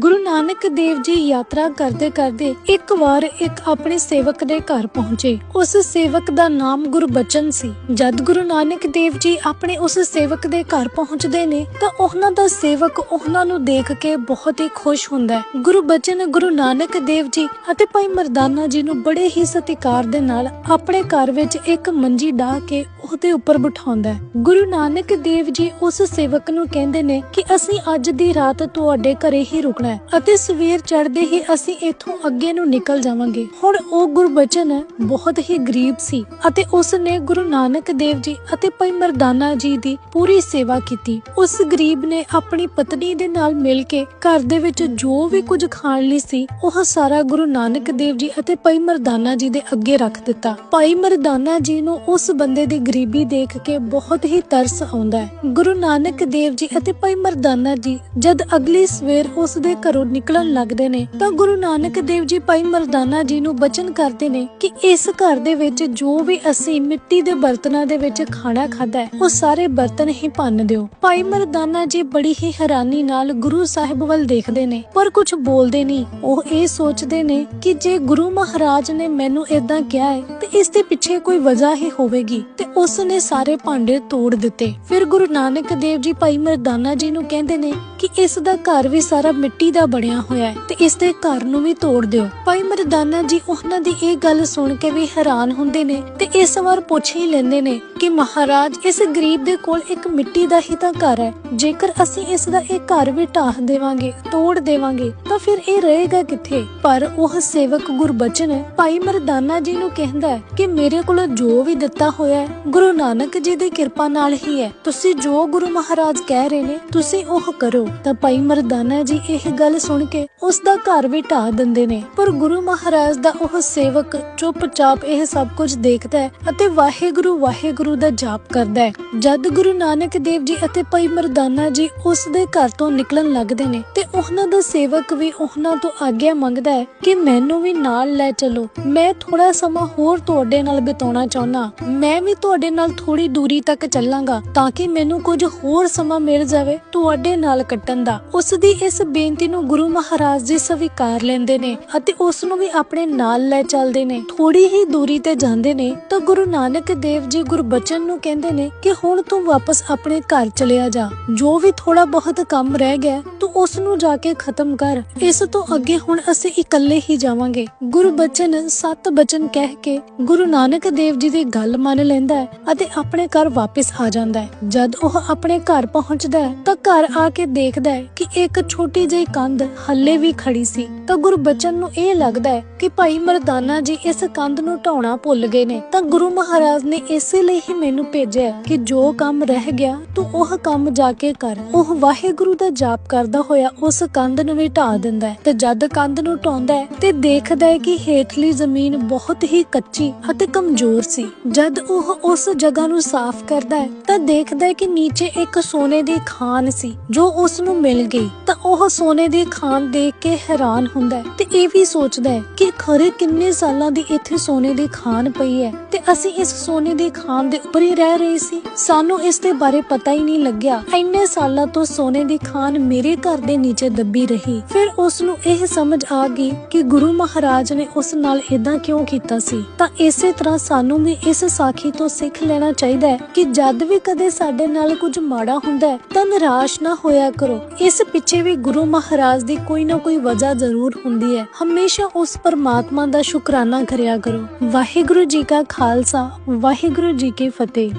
ਗੁਰੂ ਨਾਨਕ ਦੇਵ ਜੀ ਯਾਤਰਾ ਕਰਦੇ ਕਰਦੇ ਇੱਕ ਵਾਰ ਇੱਕ ਆਪਣੇ ਸੇਵਕ ਦੇ ਘਰ ਪਹੁੰਚੇ। ਉਸ ਸੇਵਕ ਦਾ ਨਾਮ ਗੁਰਬਚਨ ਸੀ। ਜਦ ਗੁਰੂ ਨਾਨਕ ਦੇਵ ਜੀ ਆਪਣੇ ਉਸ ਸੇਵਕ ਦੇ ਘਰ ਪਹੁੰਚਦੇ ਨੇ, ਤਾਂ ਉਹਨਾਂ ਦਾ ਸੇਵਕ ਉਹਨਾਂ ਨੂੰ ਦੇਖ ਕੇ ਬਹੁਤ ਹੀ ਖੁਸ਼ ਹੁੰਦਾ ਹੈ। ਗੁਰਬਚਨ ਗੁਰੂ ਨਾਨਕ ਦੇਵ ਜੀ ਅਤੇ ਭਾਈ ਮਰਦਾਨਾ ਜੀ ਨੂੰ ਬੜੇ ਹੀ ਸਤਿਕਾਰ ਦੇ ਨਾਲ ਆਪਣੇ ਘਰ ਵਿੱਚ ਇੱਕ ਮੰਜੀ ਢਾ ਕੇ ਉਹਦੇ ਉੱਪਰ ਬਿਠਾਉਂਦਾ ਹੈ। ਗੁਰੂ ਨਾਨਕ ਦੇਵ ਜੀ ਉਸ ਸੇਵਕ ਨੂੰ ਕਹਿੰਦੇ ਨੇ ਕਿ ਅਸੀਂ ਅੱਜ ਦੀ ਰਾਤ ਤੁਹਾਡੇ ਘਰੇ ਹੀ ਰੁਕਣਾ ਹੈ ਅਤੇ ਸਵੇਰ ਚੜ੍ਹਦੇ ਹੀ ਅਸੀਂ ਇੱਥੋਂ ਅੱਗੇ ਨੂੰ ਨਿਕਲ ਜਾਵਾਂਗੇ। ਹੁਣ ਉਹ ਗੁਰਬਚਨ ਬਹੁਤ ਹੀ ਗਰੀਬ ਸੀ ਅਤੇ ਉਸ ਨੇ ਗੁਰੂ ਨਾਨਕ ਦੇਵ ਜੀ ਅਤੇ ਭਾਈ ਮਰਦਾਨਾ ਜੀ ਦੀ ਪੂਰੀ ਸੇਵਾ ਕੀਤੀ। ਉਸ ਗਰੀਬ ਨੇ ਆਪਣੀ ਪਤਨੀ ਦੇ ਨਾਲ ਮਿਲ ਕੇ ਘਰ ਦੇ ਵਿੱਚ ਜੋ ਵੀ ਕੁਝ ਖਾਣ ਲਈ ਸੀ, ਉਹ ਸਾਰਾ ਗੁਰੂ ਨਾਨਕ ਦੇਵ ਜੀ ਅਤੇ ਭਾਈ ਮਰਦਾਨਾ ਜੀ ਦੇ ਅੱਗੇ ਰੱਖ ਦਿੱਤਾ। ਭਾਈ ਮਰਦਾਨਾ ਜੀ ਨੂੰ ਉਸ ਬੰਦੇ ਦੀ ਗਰੀਬੀ ਦੇਖ ਕੇ ਬਹੁਤ ਹੀ ਤਰਸ ਆਉਂਦਾ ਹੈ। ਗੁਰੂ ਨਾਨਕ ਦੇਵ ਜੀ ਅਤੇ ਭਾਈ ਮਰਦਾਨਾ ਜੀ ਜਦ ਅਗਲੀ ਸਵੇਰ ਉਸ ਦੇ ਘਰੋਂ ਨਿਕਲਣ ਲੱਗਦੇ ਨੇ, ਤਾਂ ਗੁਰੂ ਨਾਨਕ ਦੇਵ ਜੀ ਭਾਈ ਮਰਦਾਨਾ ਜੀ ਨੂੰ ਬਚਨ ਕਰਦੇ ਨੇ ਕਿ ਇਸ ਘਰ ਦੇ ਵਿੱਚ ਜੋ ਵੀ ਅਸੀਂ ਮਿੱਟੀ ਦੇ ਬਰਤਨਾਂ ਦੇ ਵਿੱਚ ਖਾਣਾ ਖਾਦਾ ਉਹ ਸਾਰੇ ਬਰਤਨ ਹੀ ਭੰਨ ਦਿਓ। ਭਾਈ ਮਰਦਾਨਾ ਜੀ ਬੜੀ ਹੀ ਹੈਰਾਨੀ ਨਾਲ ਗੁਰੂ ਸਾਹਿਬ ਵੱਲ ਦੇਖਦੇ ਨੇ, ਪਰ ਕੁਝ ਬੋਲਦੇ ਨਹੀਂ। ਉਹ ਇਹ ਸੋਚਦੇ ਨੇ ਕਿ ਜੇ ਗੁਰੂ ਮਹਾਰਾਜ ਨੇ ਮੈਨੂੰ ਇਦਾਂ ਕਿਹਾ ਹੈ, ਤੇ ਇਸ ਦੇ ਪਿੱਛੇ ਕੋਈ ਵਜ੍ਹਾ ਹੀ ਹੋਵੇਗੀ, ਤੇ ਉਸ ਨੇ ਸਾਰੇ ਭਾਂਡੇ ਤੋੜ ਦਿੱਤੇ। ਫਿਰ ਗੁਰੂ ਨਾਨਕ ਦੇਵ ਜੀ ਭਾਈ ਮਰਦਾਨਾ ਜੀ ਨੂੰ ਕਹਿੰਦੇ ਨੇ ਕਿ ਇਸ ਦਾ ਘਰ ਵੀ ਸਾਰਾ ਮਿੱਟੀ ਦਾ ਬਣਿਆ ਹੋਇਆ ਹੈ ਤੇ ਇਸ ਦੇ ਘਰ ਨੂੰ ਵੀ ਤੋੜ ਦਿਓ। ਭਾਈ ਮਰਦਾਨਾ ਜੀ, ਉਹਨਾਂ ਦੀ ਇਹ ਗੱਲ ਸੁਣ ਕੇ ਵੀ ਹੈਰਾਨ ਹੁੰਦੇ ਨੇ ਤੇ ਇਸ ਵਾਰ ਪੁੱਛ ਹੀ ਲੈਂਦੇ ਨੇ ਕਿ ਮਹਾਰਾਜ, ਇਸ ਗਰੀਬ ਦੇ ਕੋਲ ਇੱਕ ਮਿੱਟੀ ਦਾ ਹੀ ਤਾਂ ਘਰ ਹੈ। ਜੇਕਰ ਅਸੀਂ ਇਸ ਦਾ ਇਹ ਘਰ ਵੀ ਢਾਹ ਦੇਵਾਂਗੇ, ਤੋੜ ਦੇਵਾਂਗੇ, ਤਾਂ ਫਿਰ ਇਹ ਰਹੇਗਾ ਕਿੱਥੇ? ਪਰ ਉਹ ਸੇਵਕ ਗੁਰਬਚਨ ਭਾਈ ਮਰਦਾਨਾ ਜੀ ਨੂੰ ਕਹਿੰਦਾ ਹੈ ਕਿ ਮੇਰੇ ਕੋਲ ਜੋ ਵੀ ਦਿੱਤਾ ਹੋਇਆ ਹੈ, ਗੁਰੂ ਨਾਨਕ ਜੀ ਦੀ ਕਿਰਪਾ ਨਾਲ ਹੀ ਹੈ। ਤੁਸੀਂ ਜੋ ਗੁਰੂ ਮਹਾਰਾਜ ਕਹਿ ਰਹੇ ਨੇ, ਤੁਸੀਂ ਉਹ ਕਰੋ। ਤਾਂ ਭਾਈ ਮਰਦਾਨਾ ਜੀ ਇਹ ਗੱਲ ਸੁਣ ਕੇ ਉਸ ਦਾ ਘਰ ਵੀ ਢਾਹ ਦਿੰਦੇ ਨੇ। ਪਰ ਗੁਰੂ ਮਹਾਰਾਜ ਦਾ ਉਹ ਸੇਵਕ ਚੁੱਪਚਾਪ ਇਹ ਸਭ ਕੁਝ ਦੇਖਦਾ ਹੈ ਅਤੇ ਵਾਹਿਗੁਰੂ ਵਾਹਿਗੁਰੂ ਦਾ ਜਾਪ ਕਰਦਾ ਹੈ। ਜਦ ਗੁਰੂ ਨਾਨਕ ਦੇਵ ਜੀ ਅਤੇ ਭਾਈ ਮਰਦਾਨਾ ਜੀ ਉਸ ਦੇ ਘਰ ਤੋਂ ਨਿਕਲਣ ਲੱਗਦੇ ਨੇ ਤੇ ਉਹਨਾਂ ਦਾ ਸੇਵਕ ਵੀ ਉਹਨਾਂ ਤੋਂ ਆਗਿਆ ਮੰਗਦਾ ਹੈ ਕਿ ਮੈਨੂੰ ਵੀ ਨਾਲ ਲੈ ਚਲੋ। ਮੈਂ ਥੋੜਾ ਸਮਾਂ ਹੋਰ ਤੁਹਾਡੇ ਨਾਲ ਬਿਤਾਉਣਾ ਚਾਹੁੰਦਾ ਮੈਂ ਵੀ ਤੁਹਾਡੇ ਨਾਲ ਥੋੜੀ ਦੂਰੀ ਤੱਕ ਚੱਲਾਂਗਾ ਤਾਂ ਕਿ ਮੈਨੂੰ ਕੁਝ ਹੋਰ ਸਮਾਂ ਮਿਲ ਜਾਵੇ ਤੁਹਾਡੇ ਨਾਲ ਕੱਟਣ ਦਾ। ਉਸ ਦੀ ਇਸ ਬੇਨਤੀ ਨੂੰ ਗੁਰੂ ਮਹਾਰਾਜ ਜੀ ਸਵੀਕਾਰ ਲੈਂਦੇ ਨੇ ਅਤੇ ਉਸ ਨੂੰ ਵੀ ਆਪਣੇ ਨਾਲ ਲੈ ਚੱਲਦੇ ਨੇ। ਥੋੜੀ ਹੀ ਦੂਰੀ ਤੇ ਜਾਂਦੇ ਨੇ ਤਾਂ ਗੁਰੂ ਨਾਨਕ ਦੇਵ ਜੀ ਗੁਰਬਚਨ ਨੂੰ ਕਹਿੰਦੇ ਨੇ ਕਿ ਹੁਣ ਤੂੰ ਵਾਪਸ ਆਪਣੇ ਘਰ ਚਲਿਆ ਜਾ। ਜੋ ਵੀ ਥੋੜਾ ਬਹੁਤ ਕੰਮ ਰਹਿ ਗਿਆ, ਤੂੰ ਉਸ ਨੂੰ ਜਾ ਕੇ ਖਤਮ ਕਰ। ਇਸ ਤੋਂ ਅੱਗੇ ਹੁਣ ਅਸੀਂ ਇਕੱਲੇ ਹੀ ਜਾਵਾਂਗੇ। ਗੁਰਬਚਨ ਸੱਤ ਬਚਨ ਕਹਿ ਕੇ ਗੁਰੂ ਨਾਨਕ ਦੇਵ ਜੀ ਦੀ ਗੱਲ ਮੰਨ ਲੈਂਦਾ ਹੈ ਅਤੇ ਆਪਣੇ ਘਰ ਵਾਪਸ ਆ ਜਾਂਦਾ ਹੈ। ਜਦ ਉਹ ਆਪਣੇ ਘਰ ਪਹੁੰਚਦਾ ਹੈ, ਤਾਂ ਘਰ ਆ ਕੇ ਦੇਖਦਾ ਹੈ ਕਿ ਇੱਕ ਛੋਟੀ ਜਿਹੀ ਕੰਧ ਹੱਲੇ ਵੀ ਖੜੀ ਸੀ। ਤਾਂ ਗੁਰਬਚਨ ਨੂੰ ਇਹ ਲੱਗਦਾ ਹੈ ਕਿ ਭਾਈ ਮਰਦਾਨਾ ਜੀ ਇਸ ਕੰਧ ਨੂੰ ਢਾਉਣਾ ਭੁੱਲ ਗਏ ਨੇ। ਤਾਂ ਗੁਰੂ ਮਹਾਰਾਜ ਨੇ ਇਸੇ ਲਈ ਹੀ ਮੈਨੂੰ ਭੇਜਿਆ ਕਿ ਜੋ ਕੰਮ ਰਹਿ ਗਿਆ, ਤੂੰ ਉਹ ਕੰਮ ਜਾ ਕੇ ਕਰ। ਉਹ ਵਾਹਿਗੁਰੂ ਦਾ ਜਾਪ ਕਰਦਾ ਹੋਇਆ ਉਸ ਕੰਧ ਨੂੰ ਵੀ ਢਾ ਦਿੰਦਾ ਹੈ ਤੇ ਜਦ ਕੰਧ ਨੂੰ ਢਾਉਂਦਾ ਹੈ ਤੇ ਦੇਖਦਾ ਹੈ ਕਿ ਹੇਠਲੀ ਜ਼ਮੀਨ ਬਹੁਤ ਹੀ ਕੱਚੀ ਅਤੇ ਕਮਜ਼ੋਰ ਸੀ। ਜਦ ਉਹ ਉਸ ਜਗ੍ਹਾ ਨੂੰ ਸਾਫ਼ ਕਰਦਾ ਹੈ, ਤਾਂ ਦੇਖਦਾ ਹੈ ਕਿ ਨੀਚੇ ਇੱਕ ਸੋਨੇ ਦੀ ਖਾਨ ਸੀ, ਜੋ ਉਸ ਨੂੰ ਮਿਲ ਗਈ। ਤਾਂ ਉਹ ਸੋਨੇ ਦੀ ਖਾਨ ਦੇਖ ਕੇ ਹੈਰਾਨ ਹੁੰਦਾ ਹੈ ਤੇ ਇਹ ਵੀ ਸੋਚਦਾ ਹੈ ਕਿ ਖਰੇ ਕਿੰਨੇ ਸਾਲਾਂ ਦੀ ਇੱਥੇ ਸੋਨੇ ਦੀ ਖਾਨ ਪਈ ਹੈ ਤੇ ਅਸੀਂ ਇਸ ਸੋਨੇ ਦੀ ਖਾਨ ਦੇ ਉੱਪਰ ਹੀ ਰਹਿ ਰਹੇ ਸੀ। ਸਾਨੂੰ ਇਸ ਦੇ ਬਾਰੇ ਪਤਾ ਹੀ ਨਹੀਂ ਲੱਗਿਆ। ਇੰਨੇ ਸਾਲਾਂ ਤੋਂ ਸੋਨੇ ਦੀ ਖਾਨ ਮੇਰੇ ਘਰ ਦੇ ਨੀਚੇ ਦੱਬੀ ਰਹੀ। ਫਿਰ ਉਸ ਨੂੰ ਇਹ ਸਮਝ ਆ ਗਈ ਕਿ ਗੁਰੂ ਮਹਾਰਾਜ ਨੇ ਉਸ ਨਾਲ ਇਦਾਂ ਕਿਉਂ ਕੀਤਾ ਸੀ। ਤਾਂ ਇਸੇ ਤਰ੍ਹਾਂ ਸਾਨੂੰ ਵੀ ਇਸ ਸਾਖੀ ਤੋਂ ਸਿੱਖ ਲੈਣਾ ਚਾਹੀਦਾ ਹੈ ਕਿ ਜਦ ਵੀ ਕਦੇ ਸਾਡੇ ਨਾਲ ਕੁਝ ਮਾੜਾ ਹੁੰਦਾ ਹੈ, ਤਾਂ ਨਿਰਾਸ਼ ਨਾ ਹੋਇਆ ਕਰੋ। ਇਸ ਪਿੱਛੇ ਵੀ ਗੁਰੂ ਮਹਾਰਾਜ ਦੀ ਕੋਈ ਨਾ ਕੋਈ ਵਜ੍ਹਾ ਜ਼ਰੂਰ ਹੁੰਦੀ ਹੈ। ਹਮੇਸ਼ਾ ਉਸ ਪਰਮਾਤਮਾ ਦਾ ਸ਼ੁਕਰਾਨਾ ਕਰਿਆ ਕਰੋ। ਵਾਹਿਗੁਰੂ ਜੀ ਕਾ ਖਾਲਸਾ, ਵਾਹਿਗੁਰੂ ਜੀ ਕੀ ਫਤਿਹ।